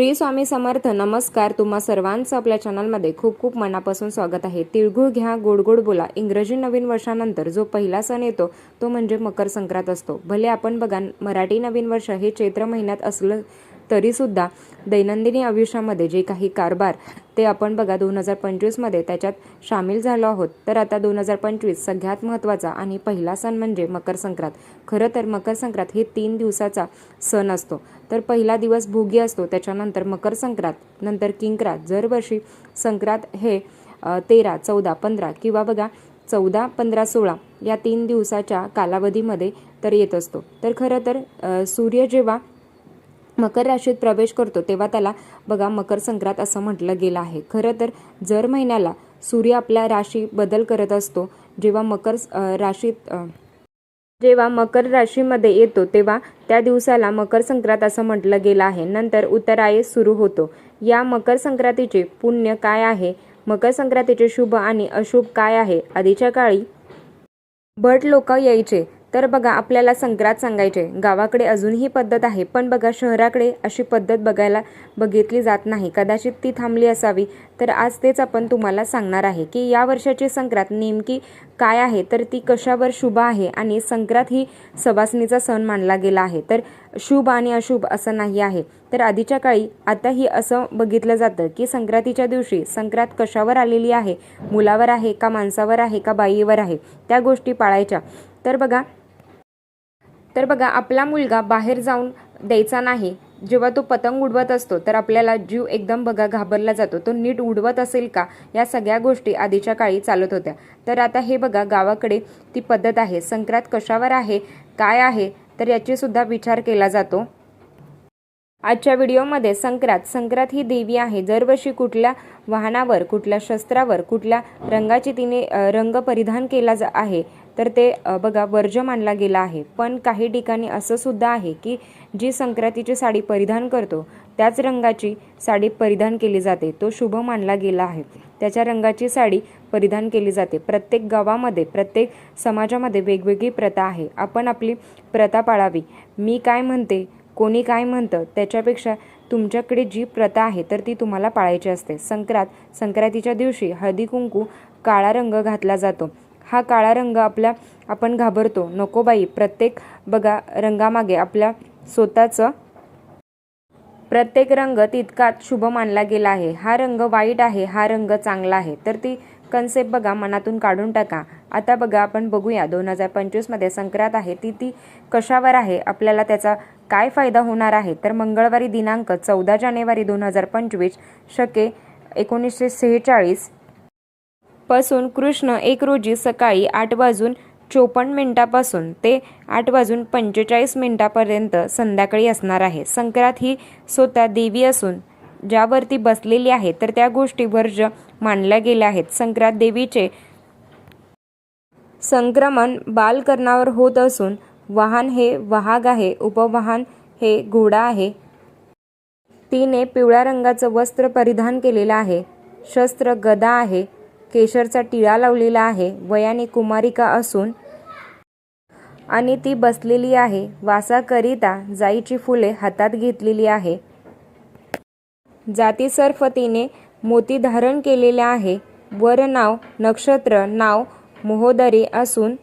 श्री स्वामी समर्थ नमस्कार. तुम्हा सर्वांचं आपल्या चॅनलमध्ये खूप खूप मनापासून स्वागत आहे. तिळगुळ घ्या गोड गोड बोला. इंग्रजी नवीन वर्षानंतर जो पहिला सण येतो तो म्हणजे मकर संक्रांत असतो. भले आपण बघा मराठी नवीन वर्ष हे चैत्र महिन्यात असलं तरीसुद्धा दैनंदिनी आयुष्यामध्ये जे काही कारभार ते आपण बघा दोन हजार पंचवीसमध्ये त्याच्यात सामील झालो आहोत. तर आता दोन हजार पंचवीस सगळ्यात महत्त्वाचा आणि पहिला सण म्हणजे मकर संक्रांत. खरं तर मकर संक्रांत हे तीन दिवसाचा सण असतो. तर पहिला दिवस भोगी असतो त्याच्यानंतर मकर संक्रांत नंतर किंक्रात दरवर्षी संक्रांत हे तेरा चौदा पंधरा किंवा बघा चौदा पंधरा सोळा या तीन दिवसाच्या कालावधीमध्ये तर येत असतो. तर खरं तर सूर्य जेव्हा मकर राशीत प्रवेश करतो तेव्हा त्याला बघा मकर संक्रांत असं म्हटलं गेलं आहे. खरं तर जर महिन्याला सूर्य आपल्या राशी बदल करत असतो जेव्हा मकर राशीत जेव्हा मकर राशीमध्ये येतो तेव्हा त्या दिवसाला मकर संक्रांत असं म्हटलं गेलं आहे. नंतर उत्तराये सुरू होतो. या मकर संक्रांतीचे पुण्य काय आहे? मकर संक्रांतीचे शुभ आणि अशुभ काय आहे? आधीच्या काळी भट लोक यायचे. तर बघा आपल्याला संक्रांत सांगायचे गावाकडे अजूनही पद्धत आहे पण बघा शहराकडे अशी पद्धत बघायला बघितली जात नाही. कदाचित ती थांबली असावी. तर आज तेच आपण तुम्हाला सांगणार आहे की या वर्षाची संक्रांत नेमकी काय आहे तर ती कशावर शुभ आहे आणि संक्रांत ही सवासणीचा सण मानला गेला आहे. तर शुभ आणि अशुभ असं नाही आहे. तर आधीच्या काळी आताही असं बघितलं जातं की संक्रांतीच्या दिवशी संक्रांत कशावर आलेली आहे? मुलावर आहे का माणसावर आहे का बाईवर आहे? त्या गोष्टी पाळायच्या. तर बघा तर बघा आपला मुलगा बाहेर जाऊन द्यायचा नाही. जेव्हा तो पतंग उडवत असतो तर आपल्याला जीव एकदम बघा घाबरला जातो. तो नीट उडवत असेल का? या सगळ्या गोष्टी आधीच्या काळी चालत होत्या. तर आता हे बघा गावाकडे ती पद्धत आहे. संक्रांत कशावर आहे? काय आहे? तर याची सुद्धा विचार केला जातो. आजच्या व्हिडिओमध्ये संक्रांत. संक्रांत ही देवी आहे. दरवर्षी कुठल्या वाहनावर कुठल्या शस्त्रावर कुठल्या रंगाची तिने रंग परिधान केला जा आहे. तर ते बघा वर्ज्य मानला गेला आहे. पण काही ठिकाणी असं सुद्धा आहे की जी संक्रांतीची साडी परिधान करतो त्याच रंगाची साडी परिधान केली जाते. तो शुभ मानला गेला आहे. त्याच्या रंगाची साडी परिधान केली जाते. प्रत्येक गावामध्ये प्रत्येक समाजामध्ये वेगवेगळी प्रथा आहे. आपण आपली प्रथा पाळावी. मी काय म्हणते कोणी काय म्हणतं त्याच्यापेक्षा तुमच्याकडे जी प्रथा आहे तर ती तुम्हाला पाळायची असते. संक्रांत संक्रांतीच्या दिवशी हळदी कुंकू काळा रंग घातला जातो. हा काळा रंग आपल्या आपण घाबरतो. नको बाई. प्रत्येक बघा रंगामागे आपल्या स्वतःचं प्रत्येक रंग तितकाच शुभ मानला गेला आहे. हा रंग वाईट आहे हा रंग चांगला आहे. तर ती कन्सेप्ट बघा मनातून काढून टाका. आता बघा आपण बघूया. दोन हजार पंचवीसमध्ये संक्रांत आहे. ती ती कशावर आहे? आपल्याला त्याचा काय फायदा होणार आहे? तर मंगळवारी दिनांक चौदा जानेवारी दोन हजार पंचवीस शके एकोणीसशे सेहेचाळीस पासून कृष्ण एक रोजी सकाळी आठ वाजून चोपन्न मिनिटापासून ते आठ वाजून पंचेचाळीस मिनिटापर्यंत संध्याकाळी असणार आहे. संक्रांत ही स्वतः देवी असून ज्यावरती बसलेली आहे तर त्या गोष्टी वर्ज मानल्या गेल्या आहेत. संक्रांत देवीचे संक्रमण बालकर्णावर होत असून वाहन हे वाहक आहे उपवाहन हे घोडा आहे. तिने पिवळ्या रंगाचं वस्त्र परिधान केलेलं आहे. शस्त्र गदा आहे. केशरचा टिळा लावलेला आहे. वयाने कुमारिका असून आणि ती बसलेली आहे. वासाकरिता जाईची फुले हातात घेतलेली आहे. जातीसर्फ तिने मोती धारण केलेले आहे. वर नाव नक्षत्र नाव मोहोदरी असून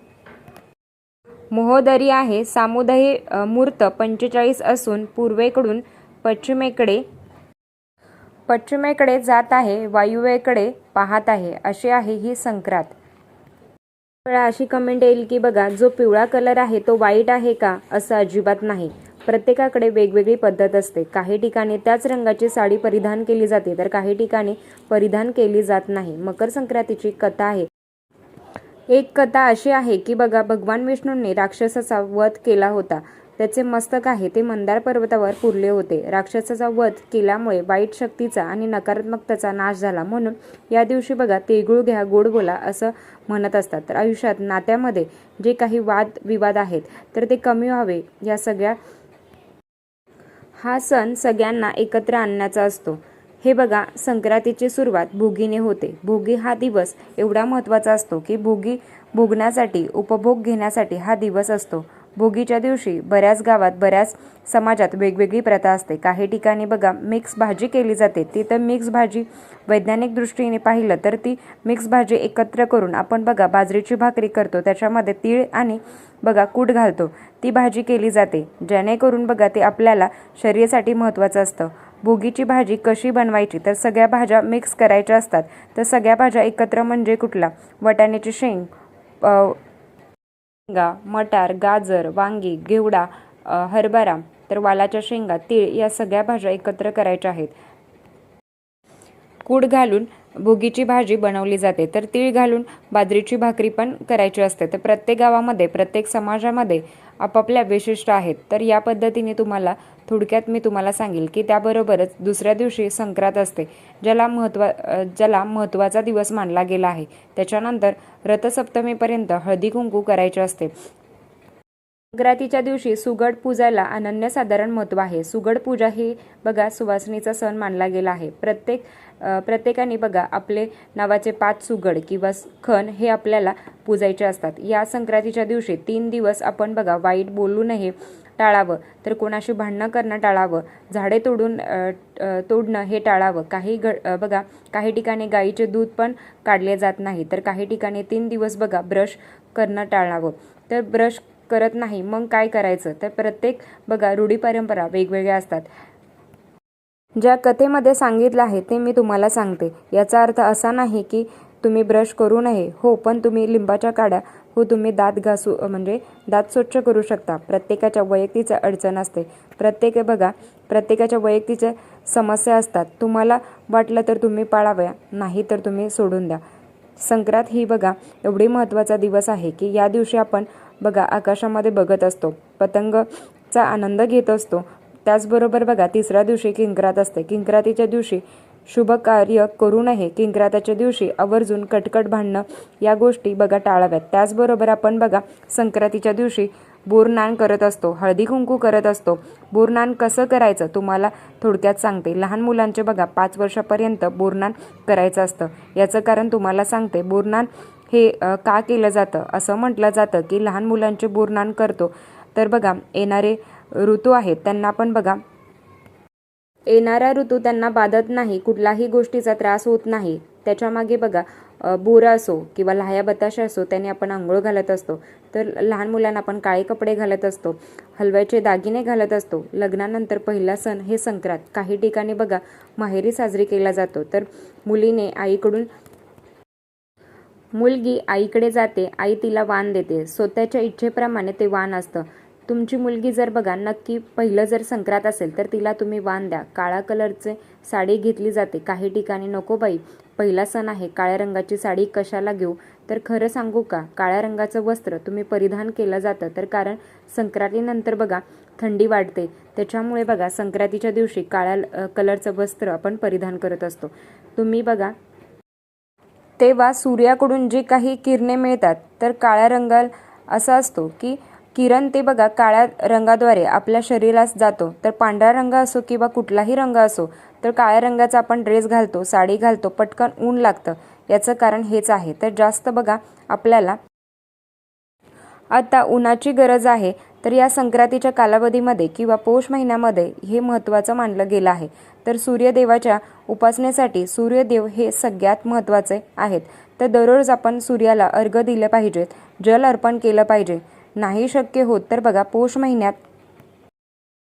मोहोदरी आहे. सामुदायी मूर्त पंचेचाळीस असून पूर्वेकडून पश्चिमेकडे पश्चिमेकडे जात आहे वायुव्येकडे पाहत आहे अशी आहे ही संक्रांत. वेळा अशी कमेंट येईल की बघा जो पिवळा कलर आहे तो वाईट आहे का असं अजिबात नाही. प्रत्येकाकडे वेगवेगळी पद्धत असते. काही ठिकाणी त्याच रंगाची साडी परिधान केली जाते तर काही ठिकाणी परिधान केली जात नाही. मकर संक्रांतीची कथा आहे. एक कथा अशी आहे की बघा भगवान विष्णूंनी राक्षसाचा वध केला होता. त्याचे मस्तक आहे ते मंदार पर्वतावर पुरले होते. राक्षसाचा वध केल्यामुळे वाईट शक्तीचा आणि नकारात्मकतेचा नाश झाला म्हणून या दिवशी बघा तिळगुळ घ्या गोड बोला असं म्हणत असतात. तर आयुष्यात नात्यामध्ये जे काही वाद विवाद आहेत तर ते कमी व्हावे. या सगळ्या हा सण सगळ्यांना एकत्र आणण्याचा असतो. हे बघा संक्रांतीची सुरुवात भोगीने होते. भोगी हा दिवस एवढा महत्त्वाचा असतो की भोगी भोगण्यासाठी उपभोग घेण्यासाठी हा दिवस असतो. भोगीच्या दिवशी बऱ्याच गावात बऱ्याच समाजात वेगवेगळी प्रथा असते. काही ठिकाणी बघा मिक्स भाजी केली जाते. तिथं मिक्स भाजी वैज्ञानिक दृष्टीने पाहिलं तर ती मिक्स भाजी एकत्र करून आपण बघा बाजरीची भाकरी करतो. त्याच्यामध्ये तीळ आणि बघा कूट घालतो. ती भाजी केली जाते. जेणेकरून बघा ते आपल्याला शरीरासाठी महत्त्वाचं असतं. भोगीची भाजी कशी बनवायची? तर सगळ्या भाज्या मिक्स करायच्या असतात. तर सगळ्या भाज्या एकत्र म्हणजे कुठला वाटाण्याची शेंग शेंगा मटार गाजर वांगी घेवडा हरभरा तर वालाच्या शेंगा तीळ या सगळ्या भाज्या एकत्र करायच्या आहेत. कूड घालून भोगीची भाजी बनवली जाते. तर तीळ घालून बाजरीची भाकरी पण करायची असते. तर प्रत्येक गावामध्ये प्रत्येक समाजामध्ये आपापल्या विशिष्ट आहेत. तर या पद्धतीने तुम्हाला थोडक्यात मी तुम्हाला सांगेल की त्याबरोबरच दुसऱ्या दिवशी संक्रांत असते ज्याला महत्त्वा ज्याला महत्त्वाचा दिवस मानला गेला आहे. त्याच्यानंतर रथसप्तमीपर्यंत हळदी कुंकू करायचे असते. संक्रांतीच्या दिवशी सुगड पूजाला अनन्यसाधारण महत्त्व आहे. सुगड पूजा ही बघा सुवासनीचा सण मानला गेला आहे. प्रत्येक प्रत्येकाने बघा आपले नावाचे पाच सुगड किंवा खण हे आपल्याला पूजायचे असतात. या संक्रांतीच्या दिवशी तीन दिवस आपण बघा वाईट बोलू नये टाळावं. तर कोणाशी भांडणं करणं टाळावं. झाडे तोडून तोडणं हे टाळावं. काही ग बघा काही ठिकाणी गाईचे दूध पण काढले जात नाही. तर काही ठिकाणी तीन दिवस बघा ब्रश करणं टाळावं. तर ब्रश करत नाही. मग काय करायचं? तर प्रत्येक बघा रूढी परंपरा वेगवेगळ्या असतात. ज्या कथेमध्ये सांगितलं आहे ते मी तुम्हाला सांगते. याचा अर्थ असा नाही की तुम्ही ब्रश करू नये. हो पण तुम्ही लिंबाच्या काड्या हो तुम्ही दात घासू म्हणजे दात स्वच्छ करू शकता. प्रत्येकाच्या वैयक्तिक अडचण असते. प्रत्येक बघा प्रत्येकाच्या वैयक्तिक समस्या असतात. तुम्हाला वाटलं तर तुम्ही पाळाव्या नाही तर तुम्ही सोडून द्या. संक्रांत ही बघा एवढी महत्त्वाचा दिवस आहे की या दिवशी आपण बघा आकाशामध्ये बघत असतो. पतंगचा आनंद घेत असतो. त्याचबरोबर बघा तिसऱ्या दिवशी किंक्रात असते. किंक्रातीच्या दिवशी शुभ कार्य करू नये. किंक्राताच्या दिवशी आवर्जून कटकट भांडणं या गोष्टी बघा टाळाव्यात. त्याचबरोबर आपण बघा संक्रांतीच्या दिवशी बोरनान करत असतो. हळदी कुंकू करत असतो. बोरनान कसं करायचं तुम्हाला थोडक्यात सांगते. लहान मुलांचे बघा पाच वर्षापर्यंत बोरनान करायचं असतं. याचं कारण तुम्हाला सांगते. बोरनान हे का केलं जातं? असं म्हटलं जातं की लहान मुलांचे बोरनान करतो. तर बघा येणारे ऋतू आहेत त्यांना पण बघा. येणारा ऋतू त्यांना बाधत नाही कुठलाही गोष्टीचा त्रास होत नाही. त्याच्यामागे बघा अ, बोरं असो किंवा लाह्या बताशा असो त्याने आपण आंघोळ घालत असतो. तर लहान मुलांना आपण काळे कपडे घालत असतो हलव्याचे दागिने घालत असतो. लग्नानंतर पहिला सण हे संक्रांत. काही ठिकाणी बघा माहेरी साजरी केला जातो. तर मुलीने आईकडून मुलगी आईकडे जाते आई तिला वाण देते. स्वतःच्या इच्छेप्रमाणे ते वाण असतं. तुमची मुलगी जर बघा नक्की पहिलं जर संक्रांत असेल तर तिला तुम्ही वाण द्या. काळा कलरचे साडी घेतली जाते. काही ठिकाणी नको बाई पहिला सण आहे. काळ्या रंगाची साडी कशाला घेऊ? तर खरं सांगू का? काळ्या रंगाचं वस्त्र तुम्ही परिधान केलं जातं. तर कारण संक्रांतीनंतर बघा थंडी वाढते. त्याच्यामुळे बघा संक्रांतीच्या दिवशी काळ्या कलरचं वस्त्र आपण परिधान करत असतो. तुम्ही बघा तेव्हा सूर्याकडून जी काही किरणे मिळतात तर काळ्या रंगाल असा असतो की किरण ते बघा काळ्या रंगाद्वारे आपल्या शरीरास जातो. तर पांढरा रंग असो किंवा कुठलाही रंग असो तर काळ्या रंगाचा आपण ड्रेस घालतो साडी घालतो पटकन ऊन लागतं. याचं कारण हेच आहे. तर जास्त बघा आपल्याला आता उन्हाची गरज आहे. तर या संक्रांतीच्या कालावधीमध्ये किंवा पौष महिन्यामध्ये हे महत्त्वाचं मानलं गेलं आहे. तर सूर्यदेवाच्या उपासनेसाठी सूर्यदेव हे सगळ्यात महत्त्वाचे आहेत. तर दररोज आपण सूर्याला अर्घ दिलं पाहिजेत जल अर्पण केलं पाहिजे. नाही शक्य होत तर बघा पौष महिन्यात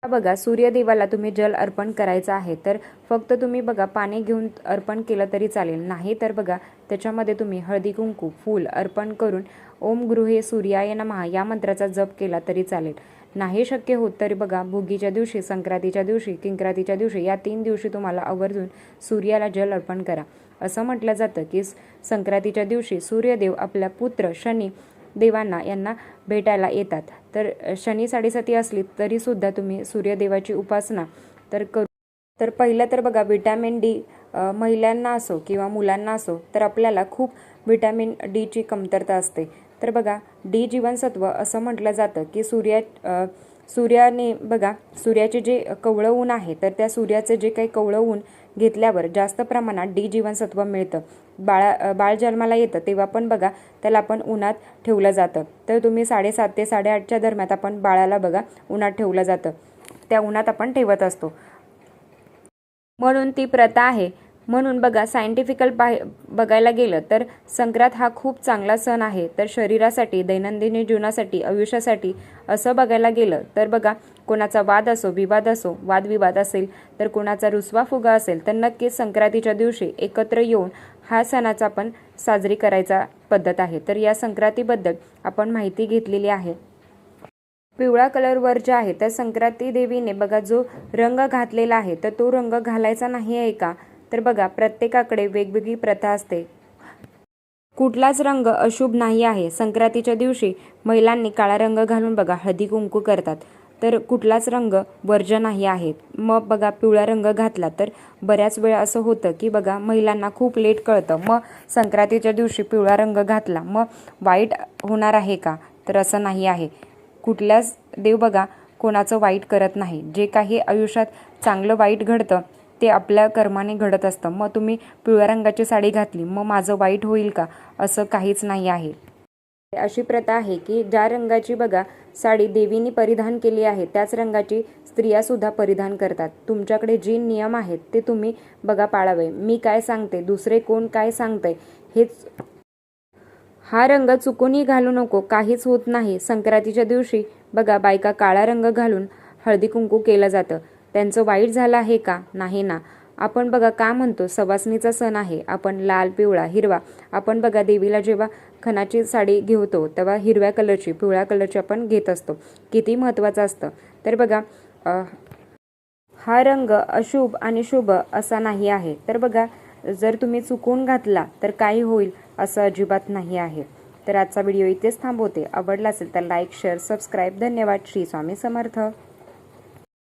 बघा सूर्यदेवाला तुम्ही जल अर्पण करायचं आहे तर फक्त तुम्ही बघा पाणी घेऊन अर्पण केलं तरी चालेल. नाही तर बघा त्याच्यामध्ये तुम्ही हळदी कुंकू फूल अर्पण करून ओम गृहे सूर्याय नमहा या मंत्राचा जप केला तरी चालेल. नाही शक्य होत तरी बघा भोगीच्या दिवशी संक्रांतीच्या दिवशी किंक्रांतीच्या दिवशी या तीन दिवशी तुम्हाला आवर्जून सूर्याला जल अर्पण करा. असं म्हटलं जातं की संक्रांतीच्या दिवशी सूर्यदेव आपल्या पुत्र शनी देवांना यांना भेटायला येतात. तर शनी साडेसाती असली तरीसुद्धा तुम्ही सूर्यदेवाची उपासना तर करू. तर पहिलं तर बघा विटॅमिन डी महिलांना असो किंवा मुलांना असो तर आपल्याला खूप व्हिटॅमिन डीची कमतरता असते. तर बघा डी जीवनसत्व असं म्हटलं जातं की सूर्या सूर्याने बघा सूर्याचे जे कवळं ऊन आहे तर त्या सूर्याचे जे काही कवळं ऊन घेतल्यावर जास्त प्रमाणात डी जीवनसत्व मिळतं. बाळा बाळ जन्माला येतं तेव्हा पण बघा त्याला आपण उन्हात ठेवलं जातं. तर तुम्ही साडेसात ते साडेआठच्या दरम्यान आपण बाळाला बघा उन्हात ठेवलं जातं. त्या उन्हात आपण ठेवत असतो. म्हणून ती प्रथा आहे म्हणून बघा सायंटिफिकल पाह बघायला गेलं तर संक्रांत हा खूप चांगला सण आहे. तर शरीरासाठी दैनंदिन जीवनासाठी आयुष्यासाठी असं बघायला गेलं तर बघा कोणाचा वाद असो विवाद असो वादविवाद असेल तर कोणाचा रुसवा फुगा असेल तर नक्कीच संक्रांतीच्या दिवशी एकत्र येऊन हा सणाचा आपण साजरी करायचा पद्धत आहे. तर या संक्रांतीबद्दल आपण माहिती घेतलेली आहे. पिवळा कलरवर जे आहे तर संक्रांती देवीने बघा जो रंग घातलेला आहे तर तो रंग घालायचा नाही आहे का? तर बघा प्रत्येकाकडे वेगवेगळी प्रथा असते. कुठलाच रंग अशुभ नाही आहे. संक्रांतीच्या दिवशी महिलांनी काळा रंग घालून बघा हळदी कुंकू करतात. तर कुठलाच रंग वर्ज नाही आहे. मग बघा पिवळा रंग घातला तर बऱ्याच वेळा असं होतं की बघा महिलांना खूप लेट कळतं. मग संक्रांतीच्या दिवशी पिवळा रंग घातला मग वाईट होणार आहे का? तर असं नाही आहे. कुठल्याच देव बघा कोणाचं वाईट करत नाही. जे काही आयुष्यात चांगलं वाईट घडतं ते आपल्या कर्माने घडत असतं. मग तुम्ही पिवळ्या रंगाची साडी घातली मग माझं वाईट होईल का? असं काहीच नाही आहे. अशी प्रथा आहे की ज्या रंगाची बघा साडी देवीने परिधान केली आहे त्याच रंगाची स्त्रिया सुद्धा परिधान करतात. तुमच्याकडे जे नियम आहेत ते तुम्ही बघा पाळावे. मी काय सांगते दुसरे कोण काय सांगते हेच हा रंग चुकूनही घालू नको काहीच होत नाही. संक्रांतीच्या दिवशी बघा बायका काळा रंग घालून हळदी कुंकू केलं जातं. त्यांचं वाईट झालं आहे का? नाही ना. आपण बघा का म्हणतो सवासणीचा सण आहे. आपण लाल पिवळा हिरवा. आपण बघा देवीला जेव्हा खणाची साडी घेतो तेव्हा हिरव्या कलरची पिवळ्या कलरची आपण घेत असतो. किती महत्त्वाचं असतं. तर बघा हा रंग अशुभ आणि शुभ असा नाही आहे. तर बघा जर तुम्ही चुकून घातला तर काही होईल असं अजिबात नाही आहे. तर आजचा व्हिडिओ इथेच थांबवते. आवडला असेल तर लाईक शेअर सबस्क्राईब. धन्यवाद. श्री स्वामी समर्थ.